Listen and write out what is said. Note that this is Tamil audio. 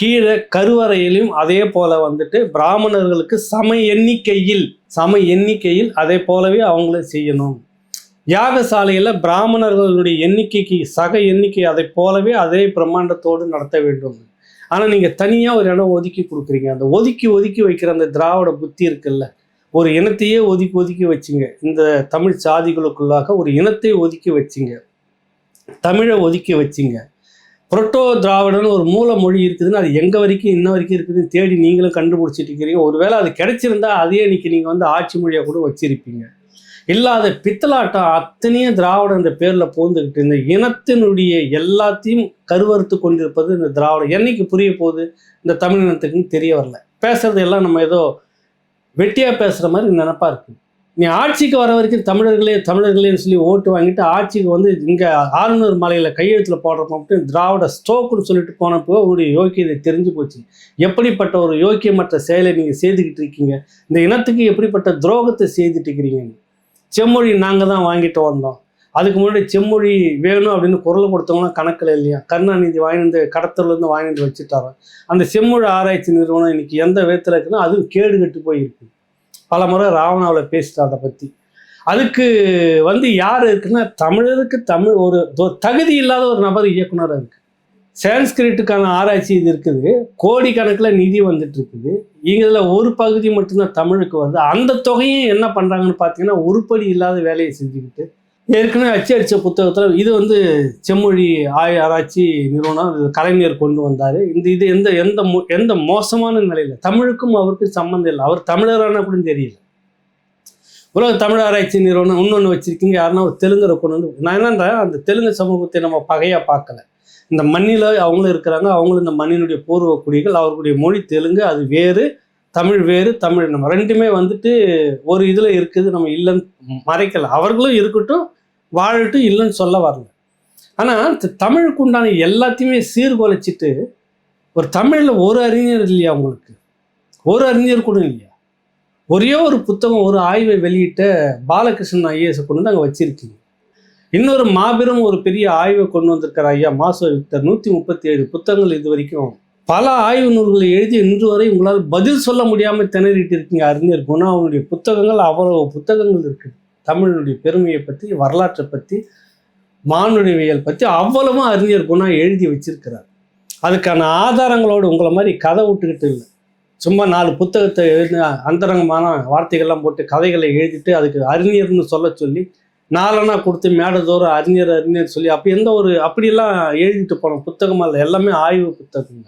கீழே கருவறையிலும் அதே போல வந்துட்டு பிராமணர்களுக்கு சம எண்ணிக்கையில் சம எண்ணிக்கையில் அதே போலவே அவங்கள செய்யணும். யாகசாலையில் பிராமணர்களுடைய எண்ணிக்கைக்கு சக எண்ணிக்கை அதை போலவே அதே பிரம்மாண்டத்தோடு நடத்த வேண்டும். ஆனால் நீங்கள் தனியாக ஒரு இடம் ஒதுக்கி கொடுக்குறீங்க. அந்த ஒதுக்கி ஒதுக்கி வைக்கிற அந்த திராவிட புத்தி இருக்குல்ல ஒரு இனத்தையே ஒதுக்கி ஒதுக்கி வச்சிங்க. இந்த தமிழ் சாதிகளுக்குள்ளாக ஒரு இனத்தை ஒதுக்கி வச்சிங்க. தமிழை ஒதுக்கி வச்சிங்க. புரட்டோ திராவிடன்னு ஒரு மூல மொழி இருக்குதுன்னு அது எங்கே வரைக்கும் இன்ன வரைக்கும் இருக்குதுன்னு தேடி நீங்களும் கண்டுபிடிச்சிட்டு இருக்கிறீங்க ஒருவேளை அது கிடைச்சிருந்தா அதையே இன்னைக்கு நீங்கள் வந்து ஆட்சி மொழியாக கூட வச்சிருப்பீங்க. இல்லாத பித்தலாட்டம் அத்தனையும் திராவிடம் இந்த பேரில் பூந்துக்கிட்டு இந்த இனத்தினுடைய எல்லாத்தையும் கருவறுத்து கொண்டிருப்பது இந்த திராவிடம் என்னைக்கு புரிய போகுது? இந்த தமிழ் இனத்துக்குன்னு தெரிய வரல. பேசுறது எல்லாம் நம்ம ஏதோ வெட்டியாக பேசுகிற மாதிரி நினப்பாக இருக்குது நீ ஆட்சிக்கு வர வரைக்கும் தமிழர்களே தமிழர்களேன்னு சொல்லி ஓட்டு வாங்கிட்டு ஆட்சிக்கு வந்து இங்கே ஆளுநர் மலையில் கையெழுத்தில் போடுறப்போ மட்டும் திராவிட ஸ்டோக்குன்னு சொல்லிட்டு போனப்போ உங்களுடைய யோக்கியதை தெரிஞ்சு போச்சு. எப்படிப்பட்ட ஒரு யோக்கியமற்ற செயலை நீங்கள் செய்துக்கிட்டு இருக்கீங்க? இந்த இனத்துக்கு எப்படிப்பட்ட துரோகத்தை செய்துட்டு இருக்கிறீங்க? செம்மொழி நாங்கள் தான் வாங்கிட்டு வந்தோம். அதுக்கு முன்னாடி செம்மொழி வேணும் அப்படின்னு குரல் கொடுத்தவங்களாம் கணக்கில் இல்லையா? கருணாநிதி வாங்கிட்டு கடத்தலேருந்து வாங்கிட்டு வச்சுட்டாரோ அந்த செம்மொழி ஆராய்ச்சி நிறுவனம் இன்னைக்கு எந்த விதத்தில் இருக்குன்னா அதுவும் கேடு கட்டு போயிருக்கு. பல முறை ராவணாவில் பேசிட்டு அதை பற்றி அதுக்கு வந்து யார் இருக்குன்னா தமிழருக்கு தமிழ் ஒரு தகுதி இல்லாத ஒரு நபர் இயக்குனராக இருக்கு. சான்ஸ்கிரிட்டுக்கான ஆராய்ச்சி இது இருக்குது. கோடிக்கணக்கில் நிதி வந்துட்டு இருக்குது இதில் ஒரு பகுதி மட்டும்தான் தமிழுக்கு வந்து அந்த தொகையும் என்ன பண்ணுறாங்கன்னு பார்த்தீங்கன்னா உருப்படி இல்லாத வேலையை செஞ்சுக்கிட்டு ஏற்கனவே அச்சடித்த புத்தகத்தில் இது வந்து செம்மொழி ஆய ஆராய்ச்சி நிறுவனம் கலைஞர் கொண்டு வந்தார். இந்த இது எந்த எந்த மோ- எந்த மோசமான நிலையில்? தமிழுக்கும் அவருக்கும் சம்மந்தம் இல்லை. அவர் தமிழரான கூட தெரியல. உலக தமிழ் ஆராய்ச்சி நிறுவனம் இன்னொன்று வச்சுருக்கீங்க யாருன்னா ஒரு தெலுங்கரை கொண்டு வந்து நான் என்னன்றேன் அந்த தெலுங்கு சமூகத்தை நம்ம பகையாக பார்க்கல. இந்த மண்ணில் அவங்களும் இருக்கிறாங்க அவங்களும் இந்த மண்ணினுடைய பூர்வ குடிகள் அவர்களுடைய மொழி தெலுங்கு அது வேறு தமிழ் வேறு தமிழ் நம்ம ரெண்டுமே வந்துட்டு ஒரு இதில் இருக்குது நம்ம இல்லைன்னு மறைக்கல. அவர்களும் இருக்கட்டும் வாழட்டும் இல்லைன்னு சொல்ல வரல. ஆனால் தமிழுக்கு உண்டான எல்லாத்தையுமே சீர்குலைச்சிட்டு ஒரு தமிழில் ஒரு அறிஞர் இல்லையா உங்களுக்கு? ஒரு அறிஞர் கூட இல்லையா? ஒரே ஒரு புத்தகம் ஒரு ஆய்வை வெளியிட்ட பாலகிருஷ்ணன் ஐஏஎஸ் கொண்டு வந்து அங்கே வச்சிருக்கீங்க. இன்னொரு மாபெரும் ஒரு பெரிய ஆய்வை கொண்டு வந்திருக்கிற ஐயா மாசோ விக்டர். நூற்றி முப்பத்தி ஏழு புத்தகங்கள் இது வரைக்கும். பல ஆய்வு நூல்களை எழுதி இன்று வரை உங்களால் பதில் சொல்ல முடியாமல் திணறிட்டு இருக்கீங்க அறிஞர் குணா. அவனுடைய புத்தகங்கள் அவ்வளவு புத்தகங்கள் இருக்குது தமிழினுடைய பெருமையை பற்றி வரலாற்றை பற்றி மானுடவியல் பற்றி அவ்வளவும் அறிஞர் குணா எழுதி வச்சிருக்கிறார். அதுக்கான ஆதாரங்களோடு உங்களை மாதிரி கதை விட்டுக்கிட்டு இல்லை. சும்மா நாலு புத்தகத்தை எழுதி அந்தரங்கமான வார்த்தைகள்லாம் போட்டு கதைகளை எழுதிட்டு அதுக்கு அறிஞர்னு சொல்ல சொல்லி நாலனா கொடுத்து மேடதோறும் அறிஞர் அறிஞர் சொல்லி அப்போ எந்த ஒரு அப்படியெல்லாம் எழுதிட்டு போனோம் புத்தகமாக இல்லை. எல்லாமே ஆய்வு புத்தகங்க